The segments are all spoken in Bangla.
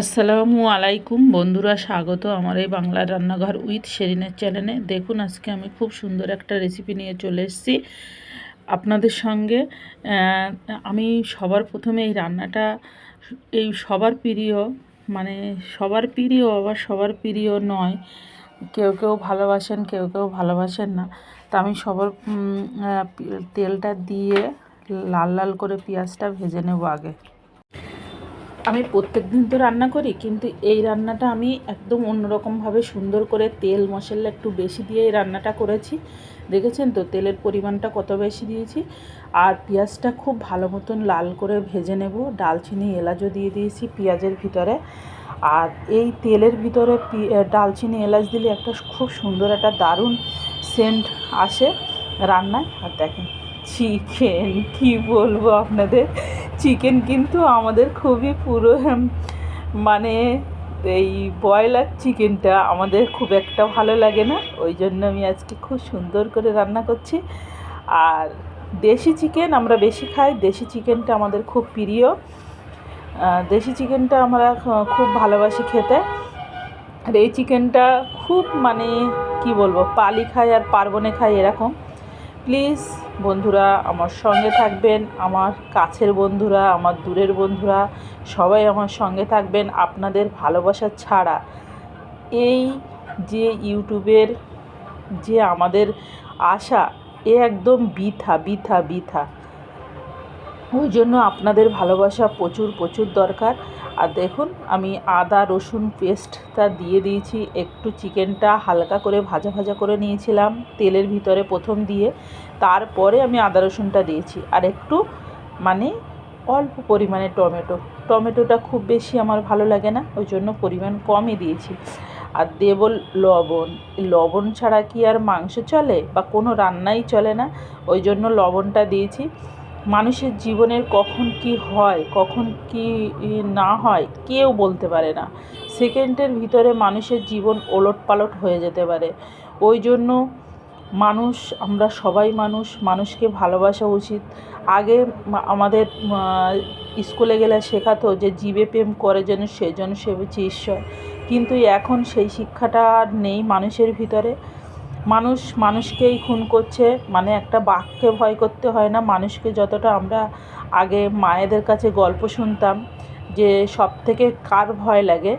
আসসালামু আলাইকুম। বন্ধুরা, স্বাগত আমার এই বাংলার রান্নাঘর উইথ শেরিনের চ্যানেলে। দেখুন, আজকে আমি খুব সুন্দর একটা রেসিপি নিয়ে চলে এসেছি আপনাদের সঙ্গে। আমি সবার প্রথমে এই রান্নাটা, এই সবার প্রিয় মানে সবার প্রিয় আবার সবার প্রিয় নয়। কেউ কেউ ভালোবাসেন, কেউ কেউ ভালোবাসেন না। তা আমি সবার তেলটা দিয়ে লাল লাল করে পেঁয়াজটা ভেজে নেব আগে। আমি প্রত্যেক দিন তো রান্না করি, কিন্তু এই রান্নাটা আমি একদম অন্যরকমভাবে সুন্দর করে তেল মশলা একটু বেশি দিয়ে এই রান্নাটা করেছি। দেখেছেন তো? তেলের পরিমাণটা কত বেশি দিয়েছি। আর পেঁয়াজটা খুব ভালো মতন লাল করে ভেজে নেব। ডালচিনি, এলাচও দিয়ে দিয়েছি পেঁয়াজের ভিতরে। আর এই তেলের ভিতরে ডালচিনি, এলাচ দিলে একটা খুব সুন্দর একটা দারুণ সেন্ট আসে রান্নায়। আর দেখেন চিকেন কি বলব আপনাদের? চিকেন কিন্তু আমাদের খুবই পুরো মানে এই ব্রয়লার চিকেনটা আমাদের খুব একটা ভালো লাগে না। ওই জন্য আমি আজকে খুব সুন্দর করে রান্না করছি। আর দেশি চিকেন আমরা বেশি খাই। দেশি চিকেনটা আমাদের খুব প্রিয়। দেশি চিকেনটা আমরা খুব ভালোবাসি খেতে। আর এই চিকেনটা খুব মানে কি বলব, পালি খাই আর পার্বণে খাই এরকম। প্লিজ বন্ধুরা, আমার সঙ্গে থাকবেন আমার কাছের বন্ধুরা, আমার দূরের বন্ধুরা, সবাই আমার সঙ্গে থাকবেন আপনাদের ভালোবাসা ছাড়া। এই যে ইউটিউবের যে আমাদের আশা, এ একদম বৃথা বৃথা বৃথা। ওই জন্য আপনাদের ভালোবাসা প্রচুর প্রচুর দরকার। আর দেখুন, আমি আদা, রসুন পেস্টটা দিয়ে দিয়েছি। একটু চিকেনটা হালকা করে ভাজা ভাজা করে নিয়েছিলাম তেলের ভিতরে প্রথম দিয়ে। তারপরে আমি আদা, রসুনটা দিয়েছি। আর একটু মানে অল্প পরিমাণে টমেটো। টমেটোটা খুব বেশি আমার ভালো লাগে না, ওই জন্য পরিমাণ কমই দিয়েছি। আর দেব লবণ। লবণ ছাড়া কি আর মাংস চলে বা কোনো রান্নাই চলে না, ওই জন্য লবণটা দিয়েছি। মানুষের জীবনের কখন কি হয়, কখন কি না হয়, কেউ বলতে পারে না। সেকেন্ডের ভিতরে মানুষের জীবন ওলট পালট হয়ে যেতে পারে। ওই জন্য মানুষ, আমরা সবাই মানুষ, মানুষকে ভালোবাসা উচিত। আগে আমাদের স্কুলে গেলে শেখাতো যে জীবে প্রেম করে যেন সেজন্য সে সেবেছে ঈশ্বর। কিন্তু এখন সেই শিক্ষাটা আর নেই মানুষের ভিতরে। মানুষ মানুষকেই খুন করছে মানে একটা বাঘকে ভয় করতে হয় না। মানুষকে যতটা আমরা আগে মায়েদের কাছে গল্প শুনতাম যে সব থেকে কার ভয় লাগে,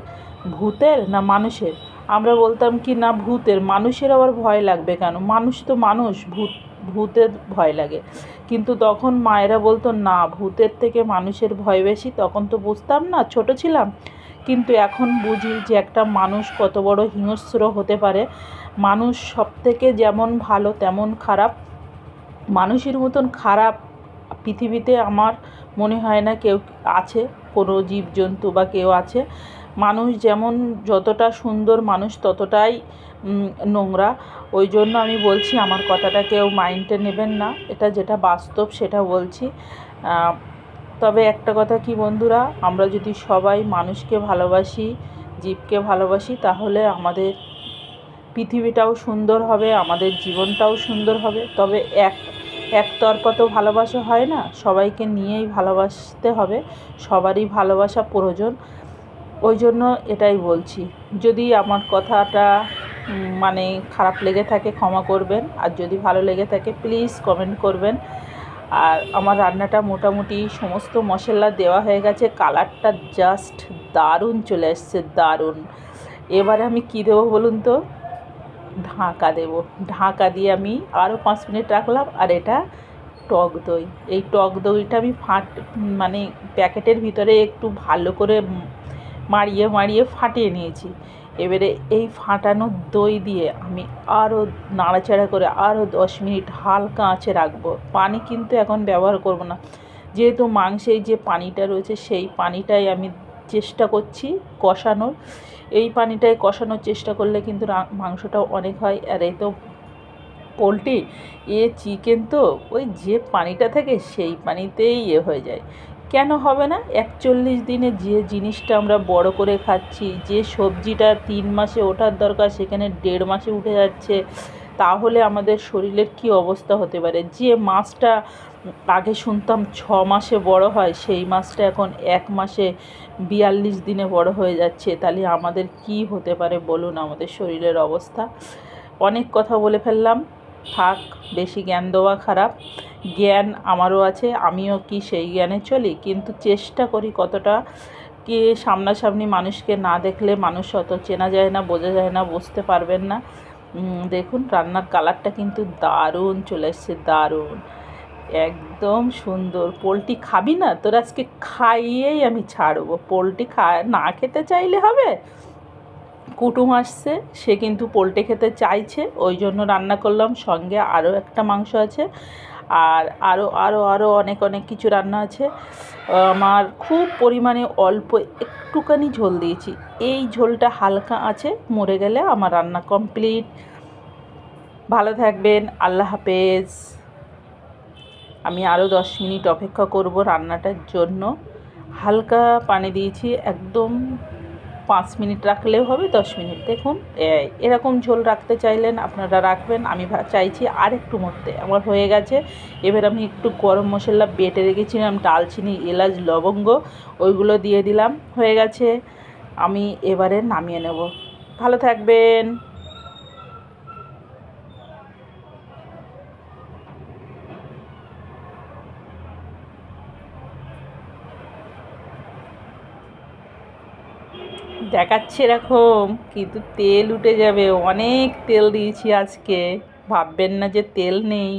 ভূতের না মানুষের? আমরা বলতাম কি, না, ভূতের। মানুষের আবার ভয় লাগবে কেন? মানুষ তো মানুষ, ভূত, ভূতের ভয় লাগে। কিন্তু তখন মায়েরা বলতো, না, ভূতের থেকে মানুষের ভয় বেশি। তখন তো বুঝতাম না, ছোট ছিলাম। কিন্তু এখন বুঝি যে একটা মানুষ কত বড় হিংস্র হতে পারে। মানুষ সব থেকে যেমন ভালো, তেমন খারাপ। মানুষের মতন খারাপ পৃথিবীতে আমার মনে হয় না কেউ আছে, কোনো জীবজন্তু বা কেউ আছে। মানুষ যেমন যতটা সুন্দর মানুষ, ততটাই নোংরা। ওই জন্য আমি বলছি, আমার কথাটা কেউ মাইন্ডে নেবেন না। এটা যেটা বাস্তব, সেটা বলছি। তবে একটা কথা কি বন্ধুরা, আমরা যদি সবাই মানুষকে ভালোবাসি, জীবকে ভালোবাসি, তাহলে আমাদের পৃথিবীটাও সুন্দর হবে, আমাদের জীবনটাও সুন্দর হবে। তবে এক, একতরফা তো ভালোবাসা হয় না, সবাইকে নিয়েই ভালোবাসতে হবে, সবারই ভালোবাসা প্রয়োজন। ওই জন্য এটাই বলছি, যদি আমার কথাটা মানে খারাপ লেগে থাকে ক্ষমা করবেন, আর যদি ভালো লেগে থাকে প্লিজ কমেন্ট করবেন। আর আমার রান্নাটা মোটামুটি সমস্ত মশলা দেওয়া হয়ে গেছে, কালারটা জাস্ট দারুণ চলে আসছে দারুণ। এবারে আমি কী দেবো বলুন তো? ঢাকা দেব। ঢাকা দিয়ে আমি আরও পাঁচ মিনিট রাখলাম আর এটা টক দই। এই টক দইটা আমি ফাট মানে প্যাকেটের ভিতরে একটু ভালো করে মাড়িয়ে মাড়িয়ে ফাটিয়ে নিয়েছি। এবারে এই ফাটানো দই দিয়ে আমি আরও নাড়াচাড়া করে আরও দশ মিনিট হালকা আঁচে রাখব। পানি কিন্তু এখন ব্যবহার করব না। যেহেতু মাংসেই যে পানিটা রয়েছে সেই পানিটাই আমি চেষ্টা করছি কষানোর। এই পানিটাই কষানোর চেষ্টা করলে কিন্তু মাংসটাও অনেক হয়। আর এই তো পোলট্রি, এ চিকেন তো, ওই যে পানিটা থাকে সেই পানিতেই ইয়ে হয়ে যায়। কেন হবে না? একচল্লিশ দিনে যে জিনিসটা আমরা বড় করে খাচ্ছি, যে সবজিটা তিন মাসে ওঠার দরকার, সেখানে দেড় মাসে উঠে যাচ্ছে তাহলে আমাদের শরীরের কি অবস্থা হতে পারে? যে মাছটা আগে শুনতাম ছ মাসে বড় হয়, সেই মাছটা এখন এক মাসে বিয়াল্লিশ দিনে বড় হয়ে যাচ্ছে। তাহলে আমাদের কি হতে পারে বলুন আমাদের শরীরের অবস্থা? অনেক কথা বলে ফেললাম। থাক, বেশি জ্ঞান দেওয়া খারাপ। জ্ঞান আমারও আছে, আমিও কি সেই জ্ঞানে চলি? কিন্তু চেষ্টা করি কতটা কি সামনাসামনি মানুষকে না দেখলে মানুষ অত চেনা যায় না, বোঝা যায় না, বুঝতে পারবেন না। দেখুন, রান্নার কালারটা কিন্তু দারুণ, চলে এসছে দারুণ। একদম সুন্দর। পোলট্রি খাবি না? তোর আজকে খাইয়েই আমি ছাড়বো। পোলট্রি খা, না খেতে চাইলে হবে? কুটুম আসছে, সে কিন্তু পোলট্রি খেতে চাইছে। ওই জন্য রান্না করলাম। সঙ্গে আরও একটা মাংস আছে। আর আরও আরও আরও অনেক অনেক কিছু রান্না আছে। আমার খুব পরিমাণে অল্প একটুখানি ঝোল দিয়েছি। এই ঝোলটা হালকা আছে, মরে গেলে আমার রান্না কমপ্লিট। ভালো থাকবেন, আল্লাহ হাফেজ। আমি আরও দশ মিনিট অপেক্ষা করব রান্নাটার জন্য। হালকা পানি দিয়েছি, একদম পাঁচ মিনিট রাখলেও হবে, দশ মিনিট। দেখুন এরকম ঝোল রাখতে চাইলেন, আপনারা রাখবেন। আমি চাইছি আর একটু মরতে। আমার হয়ে গেছে। এবার আমি একটু গরম মশলা বেটে রেখেছিলাম, ডালচিনি, এলাচ, লবঙ্গ, ওইগুলো দিয়ে দিলাম। হয়ে গেছে। আমি এবারে নামিয়ে নেব। ভালো থাকবেন। দেখাচ্ছে এরকম, কিন্তু তেল উঠে যাবে। অনেক তেল দিয়েছি আজকে। ভাববেন না যে তেল নেই।